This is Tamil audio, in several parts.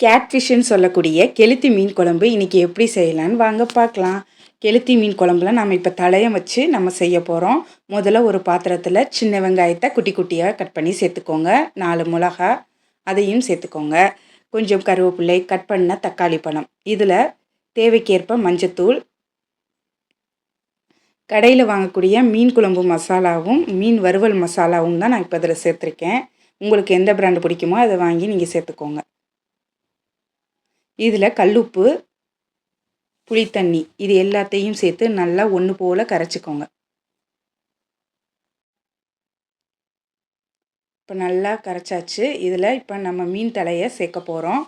கேட்ஃபிஷ்ன்னு சொல்லக்கூடிய கெளுத்தி மீன் குழம்பு இன்றைக்கி எப்படி செய்யலான்னு வாங்க பார்க்கலாம். கெளுத்தி மீன் குழம்புல நம்ம இப்போ தலையை வச்சு நம்ம செய்ய போகிறோம் முதல்ல ஒரு பாத்திரத்தில் சின்ன வெங்காயத்தை குட்டி குட்டியாக கட் பண்ணி சேர்த்துக்கோங்க. நாலு மிளகா அதையும் சேர்த்துக்கோங்க. கொஞ்சம் கருவேப்பிள்ளை கட் பண்ண தக்காளி பழம். இதில் தேவைக்கேற்ப மஞ்சத்தூள் கடையில் வாங்கக்கூடிய மீன் குழம்பு மசாலாவும் மீன் வறுவல் மசாலாவும் தான் நான் இப்போ இதில் சேர்த்துருக்கேன். உங்களுக்கு எந்த பிராண்டு பிடிக்குமோ அதை வாங்கி நீங்கள் சேர்த்துக்கோங்க. இதில் கல்லுப்பு புளித்தண்ணி இது எல்லாத்தையும் சேர்த்து நல்லா ஒன்று போல் கரைச்சிக்கோங்க. இப்போ நல்லா கரைச்சாச்சு. இதில் இப்போ நம்ம மீன் தலையை சேர்க்க போகிறோம்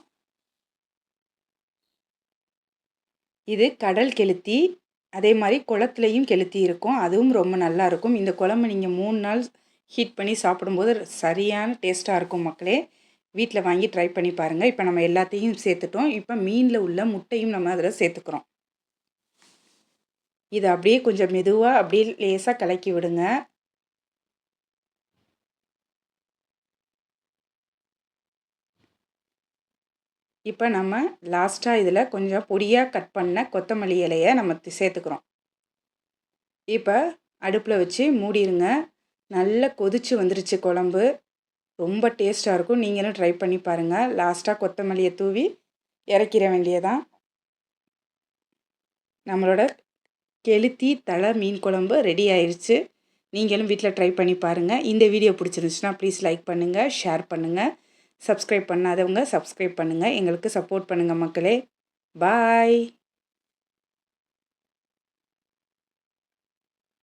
இது கடல் கெளுத்தி அதே மாதிரி குளத்துலையும் கெளுத்தி இருக்கும். அதுவும் ரொம்ப நல்லா இருக்கும். இந்த குழம்பு நீங்கள் மூணு நாள் ஹீட் பண்ணி சாப்பிடும்போது சரியான டேஸ்ட்டாக இருக்கும் மக்களே. வீட்டில் வாங்கி ட்ரை பண்ணி பாருங்கள் இப்போ நம்ம எல்லாத்தையும் சேர்த்துட்டோம். இப்போ மீனில் உள்ள முட்டையும் நம்ம அதில் சேர்த்துக்கிறோம். இதை அப்படியே கொஞ்சம் மெதுவாக அப்படியே லேசாக கலக்கி விடுங்க. இப்போ நம்ம லாஸ்ட்டாக இதில் கொஞ்சம் பொடியாக கட் பண்ண கொத்தமல்லி இலையை நம்ம சேர்த்துக்கிறோம். இப்போ அடுப்பில் வச்சு மூடிடுங்க நல்லா கொதிச்சு வந்துருச்சு குழம்பு. ரொம்ப டேஸ்ட்டாக இருக்கும். நீங்களும் ட்ரை பண்ணி பாருங்கள் லாஸ்ட்டாக கொத்தமல்லியை தூவி இறக்கிற வேண்டியதான் நம்மளோட கெளுத்தி தலை மீன் குழம்பு ரெடி ஆயிடுச்சு நீங்களும் வீட்டில் ட்ரை பண்ணி பாருங்கள் இந்த வீடியோ பிடிச்சிருந்துச்சுன்னா ப்ளீஸ் லைக் பண்ணுங்கள் ஷேர் பண்ணுங்கள் சப்ஸ்கிரைப் பண்ணாதவங்க சப்ஸ்கிரைப் பண்ணுங்கள் எங்களுக்கு சப்போர்ட் பண்ணுங்கள் மக்களே. பாய்